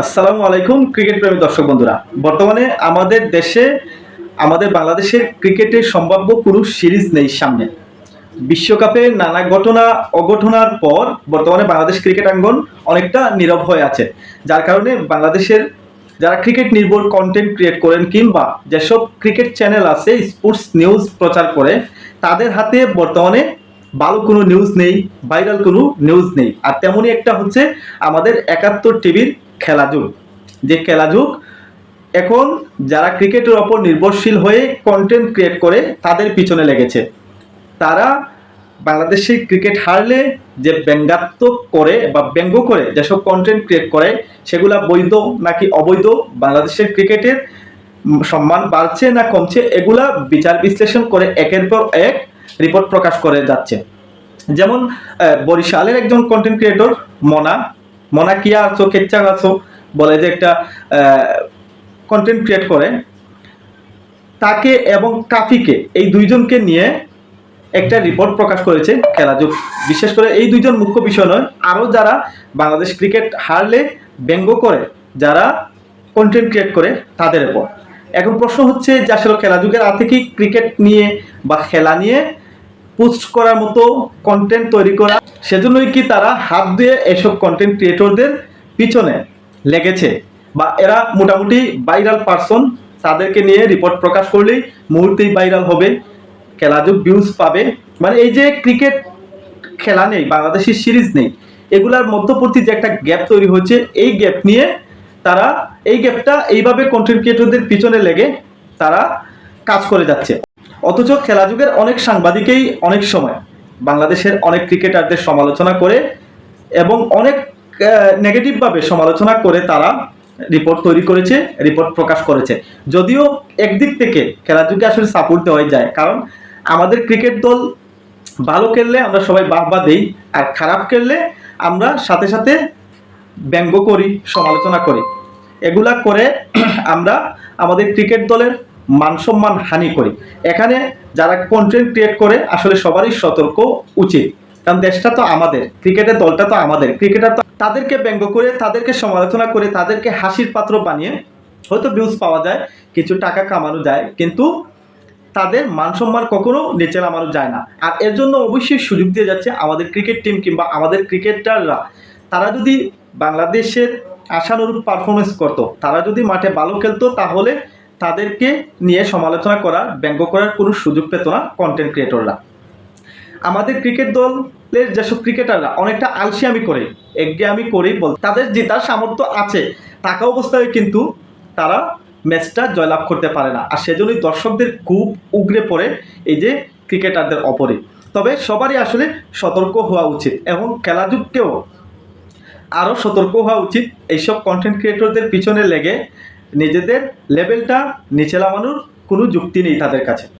আসসালামু আলাইকুম, ক্রিকেট প্রেমী দর্শক বন্ধুরা। বর্তমানে আমাদের দেশে, আমাদের বাংলাদেশের ক্রিকেটের সম্ভাব্য কোনো সিরিজ নেই সামনে। বিশ্বকাপে নানা ঘটনা, অঘটনার পর বর্তমানে বাংলাদেশ ক্রিকেট আঙ্গন অনেকটা নীরব হয়ে আছে। যার কারণে বাংলাদেশের যারা ক্রিকেট নির্ভর কন্টেন্ট ক্রিয়েট করেন কিংবা যেসব ক্রিকেট চ্যানেল আছে স্পোর্টস নিউজ প্রচার করে, তাদের হাতে বর্তমানে ভালো কোনো নিউজ নেই ভাইরাল কোনো নিউজ নেই। আর তেমনই একটা হচ্ছে আমাদের একাত্তর টিভির খেলাযুগ যে খেলাযুগ এখন যারা ক্রিকেটের ওপর নির্ভরশীল হয়ে কন্টেন্ট ক্রিয়েট করে তাদের পিছনে লেগেছে। তারা বাংলাদেশে ক্রিকেট হারলে যে ব্যঙ্গাত্মক করে বা ব্যঙ্গ করে যেসব কন্টেন্ট ক্রিয়েট করে, সেগুলা বৈধ নাকি অবৈধ বাংলাদেশের ক্রিকেটের সম্মান বাড়ছে না কমছে, এগুলা বিচার বিশ্লেষণ করে একের পর এক রিপোর্ট প্রকাশ করে যাচ্ছে। যেমন বরিশালের একজন কন্টেন্ট ক্রিয়েটর মনা মনা কিয়া আছো কেচ্চা আছো বলে যে একটা কন্টেন্ট ক্রিয়েট করে। তাকে এবং কাফিকে, এই দুইজনকে নিয়ে একটা রিপোর্ট প্রকাশ করেছে খেলাযুগ বিশেষ করে এই দুইজন মুখ্য বিষয় নয়, আরও যারা বাংলাদেশ ক্রিকেট হারলে ব্যঙ্গ করে, যারা কন্টেন্ট ক্রিয়েট করে, তাদের উপর। এখন প্রশ্ন হচ্ছে যে আসলে খেলাযুগের হাতে কি ক্রিকেট নিয়ে বা খেলা নিয়ে পোস্ট করার মতো কন্টেন্ট তৈরি করা, সেজন্যই কি তারা হাত দিয়ে এসব কন্টেন্ট ক্রিয়েটরদের পিছনে লেগেছে বা এরা মোটামুটি ভাইরাল পারসন তাদেরকে নিয়ে রিপোর্ট প্রকাশ করলেই মুহূর্তেই ভাইরাল হবে খেলাযুগ ভিউজ পাবে। মানে এই যে ক্রিকেট খেলা নেই, বাংলাদেশের সিরিজ নেই, এগুলার মধ্যবর্তী যে একটা গ্যাপ তৈরি হয়েছে, এই গ্যাপ নিয়ে তারা, এই গ্যাপটা এইভাবে কন্টেন্ট ক্রিয়েটরদের পিছনে লেগে তারা কাজ করে যাচ্ছে। অথচ খেলাযুগের অনেক সাংবাদিকেই অনেক সময় বাংলাদেশের অনেক ক্রিকেটারদের সমালোচনা করে এবং অনেক নেগেটিভভাবে সমালোচনা করে তারা রিপোর্ট তৈরি করেছে রিপোর্ট প্রকাশ করেছে। যদিও একদিক থেকে খেলাযুগে আসলে সাপোর্ট দেওয়াই যায়, কারণ আমাদের ক্রিকেট দল ভালো খেললে আমরা সবাই বাহবা দেই, আর খারাপ খেললে আমরা সাথে সাথে ব্যঙ্গ করি, সমালোচনা করি। এগুলা করে আমরা আমাদের ক্রিকেট দলের মান সম্মান হানি করি। এখানে যারা কন্টেন্ট ক্রিয়েট করে, আসলে সবারই সতর্ক উচিত। কারণ দেশটা তো আমাদের, ক্রিকেটের দলটা তো আমাদের। ক্রিকেটার তো তাদেরকে ব্যঙ্গ করে, তাদেরকে সমালোচনা করে, তাদেরকে হাসির পাত্র বানিয়ে হয়তো ভিউজ পাওয়া যায়, কিছু টাকা কামানো যায়, কিন্তু তাদের মান সম্মান কখনো নিচে নামানো যায় না। আর এর জন্য অবশ্যই সুযোগ দিয়ে যাচ্ছে আমাদের ক্রিকেট টিম কিংবা আমাদের ক্রিকেটাররা। তারা যদি বাংলাদেশের আশানুরূপ পারফরমেন্স করতো, তারা যদি মাঠে ভালো খেলতো, তাহলে তাদেরকে নিয়ে সমালোচনা করার, ব্যঙ্গ করার কোনো সুযোগ পেত না কন্টেন্ট ক্রিয়েটররা আমাদের ক্রিকেট দলের যেসব ক্রিকেটাররা অনেকটা আলসিয়ামি করে, একঘেয়ামি করেই বল তাদের জেতার সামর্থ্য আছে, থাকা অবস্থায় কিন্তু তারা ম্যাচটা জয়লাভ করতে পারে না। আর সেজন্যই দর্শকদের খুব উগরে পড়ে এই যে ক্রিকেটারদের অপরে তবে সবারই আসলে সতর্ক হওয়া উচিত এবং খেলাযুগকেও আরও সতর্ক হওয়া উচিত। এইসব কন্টেন্ট ক্রিয়েটরদের পিছনে লেগে নিজেদের লেভেলটা নিচে নামানোর কোনো যুক্তি নেই তাদের কাছে।